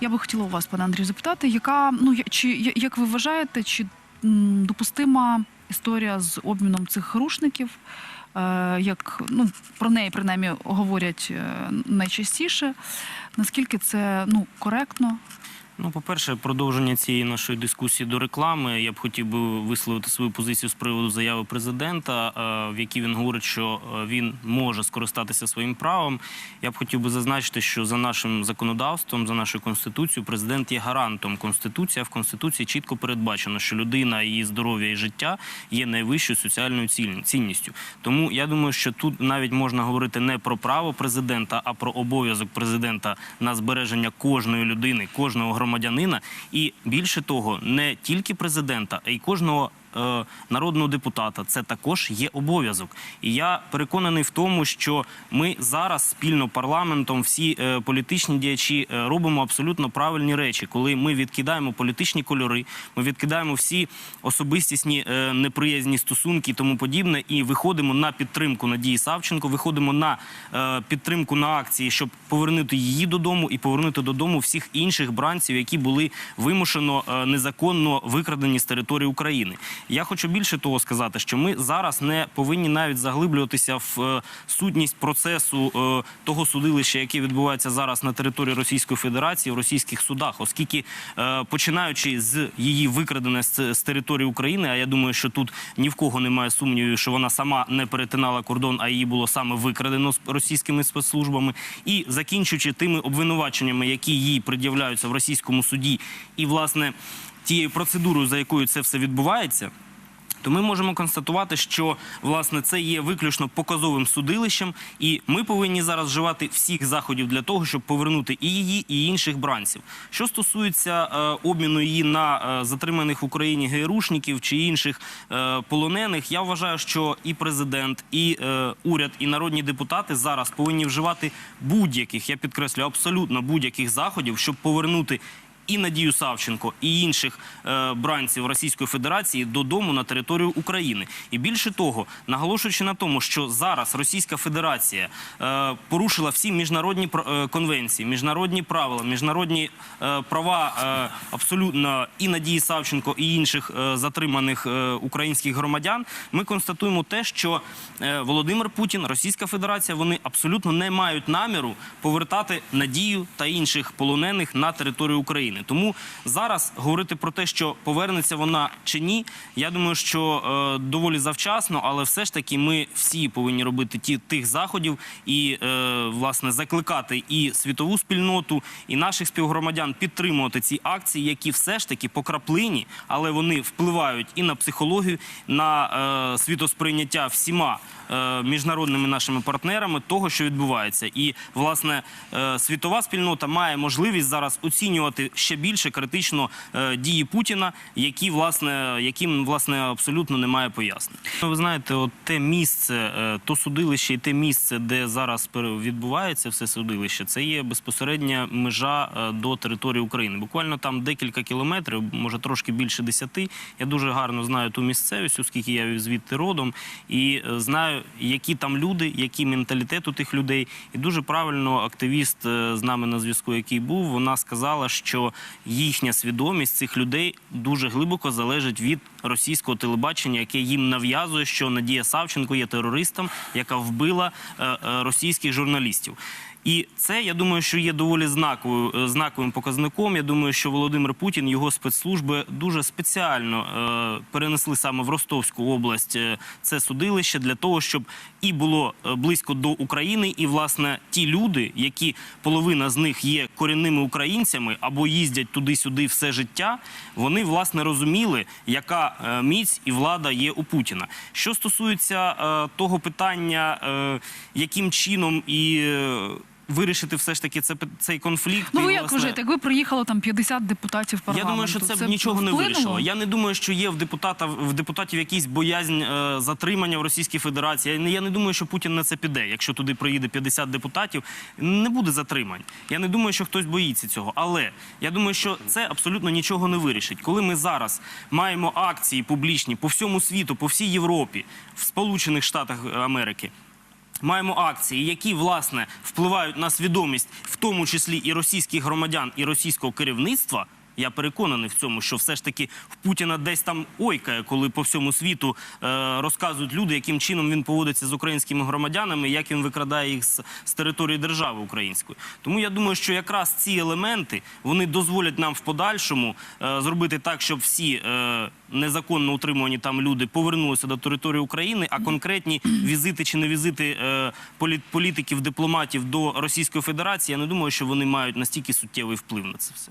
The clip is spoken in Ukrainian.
Я би хотіла у вас, пане Андрію, запитати, яка ну чи як ви вважаєте, чи допустима історія з обміном цих рушників? Е, як ну про неї принаймні говорять е, найчастіше? Наскільки це ну коректно? Ну, по-перше, продовження цієї нашої дискусії до реклами. Я б хотів би висловити свою позицію з приводу заяви президента, е, в якій він говорить, що е, він може скористатися своїм правом. Я б хотів би зазначити, що за нашим законодавством, за нашою конституцією, президент є гарантом конституції. А в конституції чітко передбачено, що людина, її здоров'я і життя є найвищою соціальною цінністю. Тому я думаю, що тут навіть можна говорити не про право президента, а про обов'язок президента на збереження кожної людини, кожного громадянина. І більше того, не тільки президента, а й кожного. Е, Народного депутата. Це також є обов'язок, і я переконаний в тому, що ми зараз спільно парламентом, всі е, політичні діячі е, робимо абсолютно правильні речі, коли ми відкидаємо політичні кольори, ми відкидаємо всі особистісні неприязні стосунки і тому подібне, і виходимо на підтримку Надії Савченко, виходимо на підтримку на акції, щоб повернути її додому і повернути додому всіх інших бранців, які були вимушено незаконно викрадені з території України. Я хочу більше того сказати, що ми зараз не повинні навіть заглиблюватися в е, сутність процесу е, того судилища, яке відбувається зараз на території Російської Федерації в російських судах, оскільки е, починаючи з її викрадення з, з території України, а я думаю, що тут ні в кого немає сумнівів, що вона сама не перетинала кордон, а її було саме викрадено з російськими спецслужбами, і закінчуючи тими обвинуваченнями, які їй пред'являються в російському суді, і власне тією процедурою, за якою це все відбувається. То ми можемо констатувати, що власне це є виключно показовим судилищем, і ми повинні зараз вживати всіх заходів для того, щоб повернути і її, і інших бранців. Що стосується е, обміну її на е, затриманих в Україні ГРУшників чи інших е, полонених, я вважаю, що і президент, і е, уряд, і народні депутати зараз повинні вживати будь-яких, я підкреслю, абсолютно будь-яких заходів, щоб повернути і Надію Савченко, і інших е, бранців Російської Федерації додому на територію України. І більше того, наголошуючи на тому, що зараз Російська Федерація е, порушила всі міжнародні е, конвенції, міжнародні правила, міжнародні е, права е, абсолютно і Надії Савченко, і інших е, затриманих е, українських громадян, ми констатуємо те, що е, Володимир Путін, Російська Федерація, вони абсолютно не мають наміру повертати Надію та інших полонених на територію України. Тому зараз говорити про те, що повернеться вона чи ні, я думаю, що е, доволі завчасно, але все ж таки ми всі повинні робити ті тих заходів і е, власне закликати і світову спільноту, і наших співгромадян підтримувати ці акції, які все ж таки по краплині, але вони впливають і на психологію, на е, світосприйняття всіма е, міжнародними нашими партнерами того, що відбувається, і власне е, світова спільнота має можливість зараз оцінювати ще більше критично е, дії Путіна, які власне яким власне абсолютно немає пояснень. Ну, Ви знаєте, от те місце, е, то судилище і те місце, де зараз відбувається все судилище, це є безпосередня межа е, до території України. Буквально там декілька кілометрів, може трошки більше десяти. Я дуже гарно знаю ту місцевість, оскільки я звідти родом, і знаю, які там люди, який менталітет у тих людей. І дуже правильно активіст з нами на зв'язку, який був, вона сказала, що їхня свідомість цих людей дуже глибоко залежить від російського телебачення, яке їм нав'язує, що Надія Савченко є терористом, яка вбила е, е, російських журналістів. І це я думаю, що є доволі знаковою е, знаковим показником. Я думаю, що Володимир Путін його спецслужби дуже спеціально е, перенесли саме в Ростовську область е, це судилище для того, щоб і було е, близько до України, і власне ті люди, які половина з них є корінними українцями або їздять туди-сюди все життя, вони власне розуміли, яка міць і влада є у Путіна. Що стосується е, того питання, е, яким чином і вирішити все ж таки це, цей конфлікт. Ну і, як власне, вважаєте, якби приїхало там 50 депутатів я думаю, що це, б нічого не вирішило. Я не думаю, що є в депутата в депутатів якийсь боязнь е, затримання в Російській Федерації. Я не, я не думаю, що Путін на це піде. Якщо туди приїде 50 депутатів, не буде затримань. Я не думаю, що хтось боїться цього. Але я думаю, що це абсолютно нічого не вирішить. Коли ми зараз маємо акції публічні по всьому світу, по всій Європі, в Сполучених Штатах Америки. Маємо акції, які власне впливають на свідомість, в тому числі і російських громадян, і російського керівництва. Я переконаний в цьому, що все ж таки в Путіна десь там ойкає, коли по всьому світу е, розказують люди, яким чином він поводиться з українськими громадянами, як він викрадає їх з, з території держави української. Тому я думаю, що якраз ці елементи вони дозволять нам в подальшому е, зробити так, щоб всі е, незаконно утримувані там люди повернулися до території України, а конкретні візити чи не візити е, полі- політиків, дипломатів до Російської Федерації, я не думаю, що вони мають настільки суттєвий вплив на це все.